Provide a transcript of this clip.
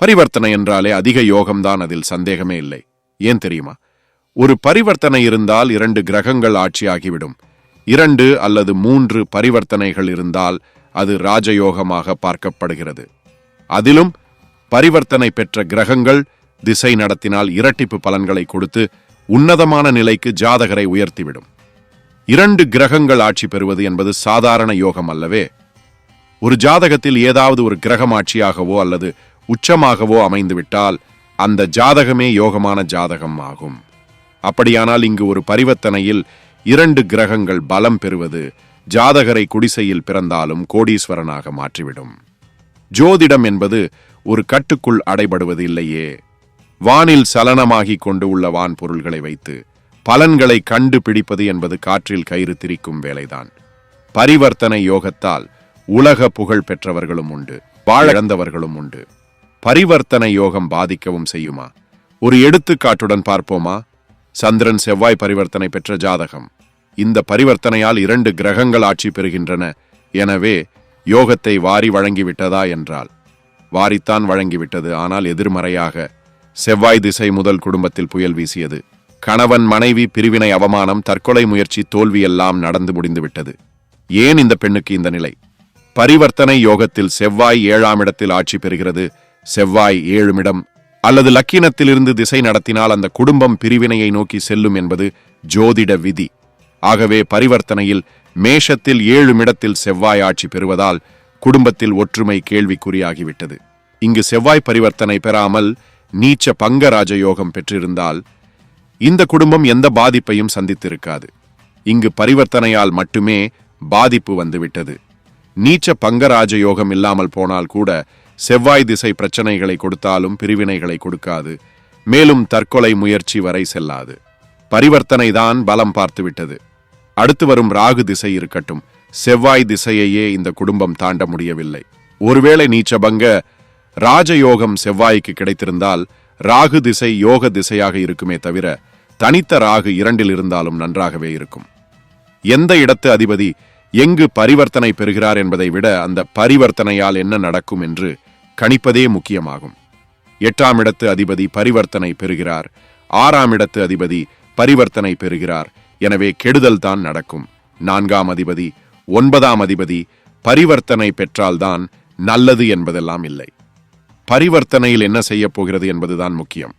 பரிவர்த்தனை என்றாலே அதிக யோகம்தான் அதில் சந்தேகமே இல்லை. ஏன் தெரியுமா? ஒரு பரிவர்த்தனை இருந்தால் இரண்டு கிரகங்கள் ஆட்சியாகிவிடும். இரண்டு அல்லது மூன்று பரிவர்த்தனைகள் இருந்தால் அது ராஜயோகமாக பார்க்கப்படுகிறது. அதிலும் பரிவர்த்தனை பெற்ற கிரகங்கள் திசை நடத்தினால் இரட்டிப்பு பலன்களை கொடுத்து உன்னதமான நிலைக்கு ஜாதகரை உயர்த்திவிடும். இரண்டு கிரகங்கள் ஆட்சி பெறுவது என்பது சாதாரண யோகம் அல்லவே. ஒரு ஜாதகத்தில் ஏதாவது ஒரு கிரகம் ஆட்சியாகவோ அல்லது உச்சமாகவோ அமைந்துவிட்டால் அந்த ஜாதகமே யோகமான ஜாதகம் ஆகும். அப்படியானால் இங்கு ஒரு பரிவர்த்தனையில் இரண்டு கிரகங்கள் பலம் பெறுவது ஜாதகரை குடிசையில் பிறந்தாலும் கோடீஸ்வரனாக மாற்றிவிடும். ஜோதிடம் என்பது ஒரு கட்டுக்குள் அடைபடுவது இல்லையே. வானில் சலனமாகிக் கொண்டு உள்ள வான் பொருள்களை வைத்து பலன்களை கண்டுபிடிப்பது என்பது காற்றில் கயிறு திரிக்கும் வேலைதான். பரிவர்த்தனை யோகத்தால் உலக புகழ் பெற்றவர்களும் உண்டு வாழந்தவர்களும் உண்டு. பரிவர்த்தனை யோகம் பாதிக்கவும் செய்யுமா? ஒரு எடுத்துக்காட்டுடன் பார்ப்போமா? சந்திரன் செவ்வாய் பரிவர்த்தனை பெற்ற ஜாதகம். இந்த பரிவர்த்தனையால் இரண்டு கிரகங்கள் ஆட்சி பெறுகின்றன. எனவே யோகத்தை வாரி வழங்கிவிட்டதா என்றால் வாரித்தான் வழங்கிவிட்டது ஆனால் எதிர்மறையாக. செவ்வாய் திசை முதல் குடும்பத்தில் புயல் வீசியது. கணவன் மனைவி பிரிவினை அவமானம் தற்கொலை முயற்சி தோல்வி எல்லாம் நடந்து முடிந்துவிட்டது. ஏன் இந்த பெண்ணுக்கு இந்த நிலை? பரிவர்த்தனை யோகத்தில் செவ்வாய் ஏழாம் இடத்தில் ஆட்சி பெறுகிறது. செவ்வாய் ஏழுமிடம் அல்லது லக்கினத்திலிருந்து திசை நடத்தினால் அந்த குடும்பம் பிரிவினையை நோக்கி செல்லும் என்பது ஜோதிட விதி. ஆகவே பரிவர்த்தனையில் மேஷத்தில் ஏழுமிடத்தில் செவ்வாய் ஆட்சி பெறுவதால் குடும்பத்தில் ஒற்றுமை கேள்விக்குறியாகிவிட்டது. இங்கு செவ்வாய் பரிவர்த்தனை பெறாமல் நீச்ச பங்கராஜ யோகம் பெற்றிருந்தால் இந்த குடும்பம் எந்த பாதிப்பையும் சந்தித்திருக்காது. இங்கு பரிவர்த்தனையால் மட்டுமே பாதிப்பு வந்துவிட்டது. நீச்ச பங்கராஜ யோகம் இல்லாமல் போனால் கூட செவ்வாய் திசை பிரச்சனைகளை கொடுத்தாலும் பிரிவினைகளை கொடுக்காது. மேலும் தற்கொலை முயற்சி வரை செல்லாது. பரிவர்த்தனை தான் பலம் பார்த்துவிட்டது. அடுத்து வரும் ராகு திசை இருக்கட்டும். செவ்வாய் திசையையே இந்த குடும்பம் தாண்ட முடியவில்லை. ஒருவேளை நீச்சபங்க ராஜயோகம் செவ்வாய்க்கு கிடைத்திருந்தால் ராகு திசை யோக திசையாக இருக்குமே தவிர தனித்த ராகு இரண்டில் இருந்தாலும் நன்றாகவே இருக்கும். எந்த இடத்து அதிபதி எங்கு பரிவர்த்தனை பெறுகிறார் என்பதை விட அந்த பரிவர்த்தனையால் என்ன நடக்கும் என்று கணிப்பதே முக்கியமாகும். எட்டாம் இடத்து அதிபதி பரிவர்த்தனை பெறுகிறார். ஆறாம் இடத்து அதிபதி பரிவர்த்தனை பெறுகிறார். எனவே கெடுதல் தான் நடக்கும். நான்காம் அதிபதி ஒன்பதாம் அதிபதி பரிவர்த்தனை பெற்றால்தான் நல்லது என்பதெல்லாம் இல்லை. பரிவர்த்தனையில் என்ன செய்யப் போகிறது என்பதுதான் முக்கியம்.